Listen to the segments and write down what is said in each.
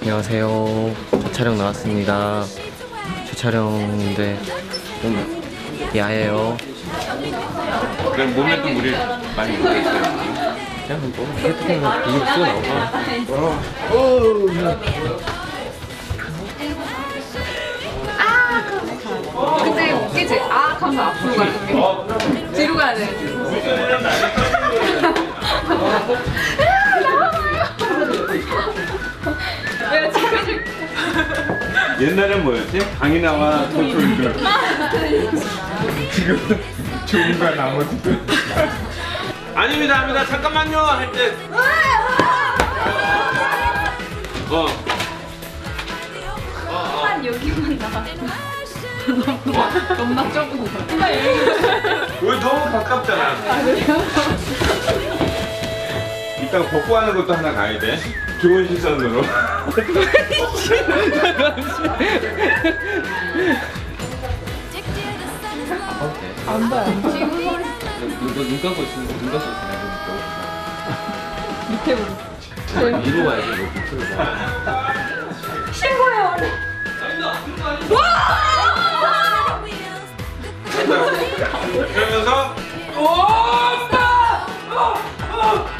안녕하세요. 첫 촬영 나왔습니다. 첫 촬영인데 좀 야해요. 그럼 몸에 또 물이 많이 묻어있어요. 그냥 뭐 헤드폰 비육 쓰고 나오고. 근데 웃기지? 아 하면서 앞으로 가는 게 뒤로 가야 돼 옛날엔 뭐였지? 강이나와 토토이들. 지금 좋은 거 나머지. 아닙니다, 아닙니다. 잠깐만요. 할 때. 어. 한 여기만 나와 너무나 좁은 거왜 너무 가깝잖아. 이따 벗고 하는 것도 하나 가야 돼. 좋은 시선으로. 너눈 감고 있으면 눈 감고 있으면 밑에 보고. 위로 가야 돼. 너 밑으로 가. 그러면서 우리 리액션이 오빠랑 있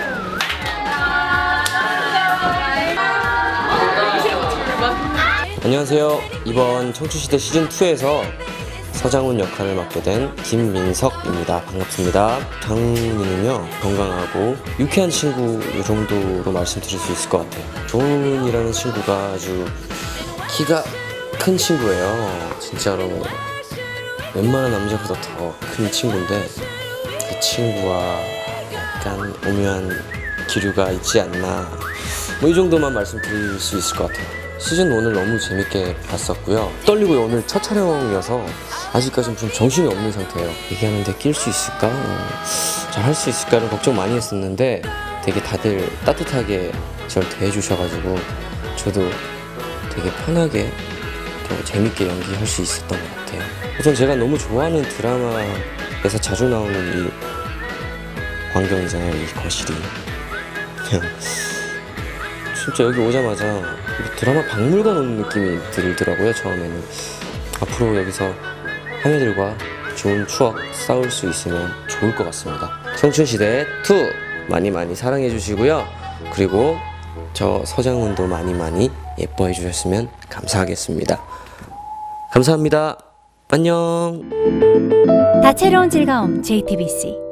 안녕하세요. 이번 청춘시대 시즌2에서 서장훈 역할을 맡게 된 김민석입니다. 반갑습니다. 장훈이는요, 건강하고 유쾌한 친구 이 정도로 말씀드릴 수 있을 것 같아요. 조은이라는 친구가 아주 키가 큰 친구예요. 진짜로. 웬만한 남자보다 더 큰 친구인데, 그 친구와 약간 오묘한 기류가 있지 않나. 뭐 이 정도만 말씀드릴 수 있을 것 같아요. 시즌 1을 너무 재밌게 봤었고요. 떨리고 오늘 첫 촬영이어서 아직까지는 좀 정신이 없는 상태예요. 얘기하는데 낄 수 있을까? 잘 할 수 있을까를 걱정 많이 했었는데 되게 다들 따뜻하게 저를 대해주셔가지고 저도 되게 편하게 또 재밌게 연기할 수 있었던 것 같아요. 우선 제가 너무 좋아하는 드라마에서 자주 나오는 이 광경이잖아요, 이 거실이. 그냥 진짜 여기 오자마자 이 드라마 박물관 온 느낌이 들더라고요 처음에는. 앞으로 여기서 하녀들과 좋은 추억 쌓을 수 있으면 좋을 것 같습니다. 청춘시대 2 많이 많이 사랑해 주시고요. 그리고 저 서장훈도 많이 많이 예뻐해 주셨으면 감사하겠습니다. 감사합니다. 안녕! 다채로운 즐거움 JTBC